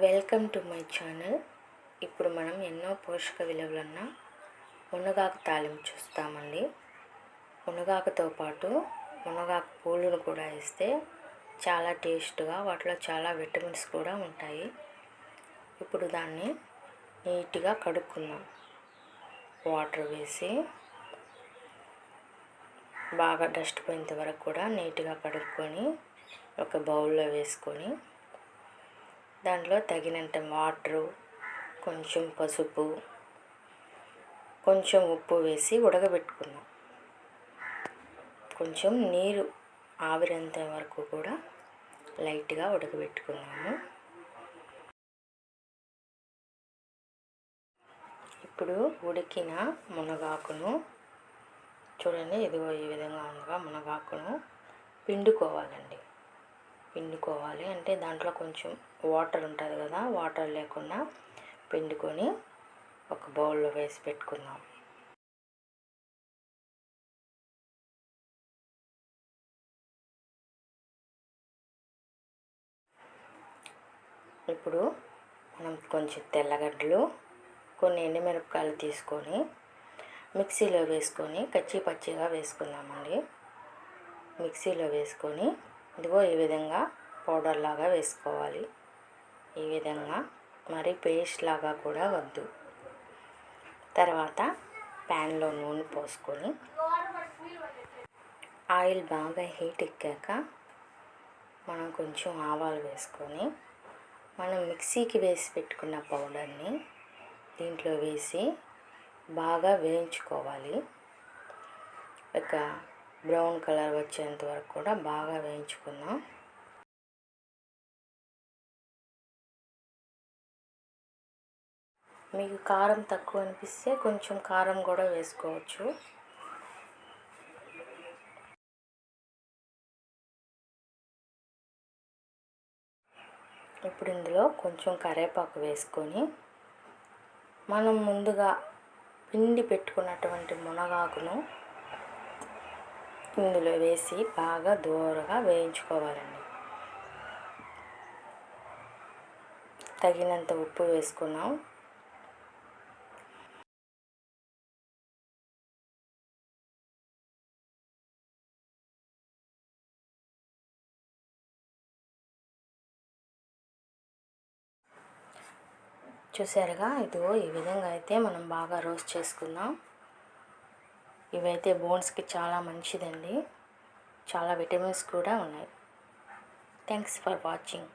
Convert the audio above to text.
Welcome to my channel. ఇప్పుడు మనం ఎన్నో పోషక విలువలున్న మునగాకు తాలింపు చూస్తామండి. మునగాకుతో పాటు మునగాకు పూలను కూడా వేస్తే చాలా టేస్ట్గా వాటిలో చాలా విటమిన్స్ కూడా ఉంటాయి. ఇప్పుడు దాన్ని నీట్గా కడుక్కుందాం. వాటర్ వేసి బాగా డస్ట్ పోయేంత వరకు కూడా నీట్గా కడుక్కొని ఒక బౌల్లో వేసుకొని దాంట్లో తగినంత వాటరు కొంచెం పసుపు కొంచెం ఉప్పు వేసి ఉడకబెట్టుకున్నాం కొంచెం నీరు ఆవిరంత వరకు కూడా లైట్గా ఉడకబెట్టుకున్నాము ఇప్పుడు ఉడికిన మునగాకును చూడండి ఇదిగో ఈ విధంగా ఉండగా మునగాకును పిండుకోవాలండి. పిండుకోవాలి. అంటే దాంట్లో కొంచెం వాటర్ ఉంటుంది కదా వాటర్ లేకుండా పిండుకొని ఒక బౌల్లో వేసి పెట్టుకుందాం. ఇప్పుడు మనం కొంచెం తెల్లగడ్డలు కొన్ని ఎండుమిరపకాయలు తీసుకొని మిక్సీలో వేసుకొని కచ్చి పచ్చిగా వేసుకుందామండి. మిక్సీలో వేసుకొని ఇదిగో ఈ విధంగా పౌడర్ లాగా వేసుకోవాలి. ఈ విధంగా మరి పేస్ట్ లాగా కూడా వద్దు. తర్వాత ప్యాన్లో నూనె పోసుకొని ఆయిల్ బాగా హీట్ ఎక్కాక మనం కొంచెం ఆవాలు వేసుకొని మనం మిక్సీకి వేసి పెట్టుకున్న పౌడర్ని దీంట్లో వేసి బాగా వేయించుకోవాలి. ఒక బ్రౌన్ కలర్ వచ్చేంత వరకు కూడా బాగా వేయించుకుందాం. మీకు కారం తక్కువ అనిపిస్తే కొంచెం కారం కూడా వేసుకోవచ్చు. ఇప్పుడు ఇందులో కొంచెం కరివేపాకు వేసుకొని మనం ముందుగా పిండి పెట్టుకున్నటువంటి మునగాకును ఇందులో వేసి బాగా దూరగా వేయించుకోవాలండి. తగినంత ఉప్పు వేసుకున్నాం. చూసారుగా ఇదిగో ఈ విధంగా అయితే మనం బాగా రోస్ట్ చేసుకుందాం. ఇవైతే బోన్స్కి చాలా మంచిదండి. చాలా విటమిన్స్ కూడా ఉన్నాయి. Thanks for watching.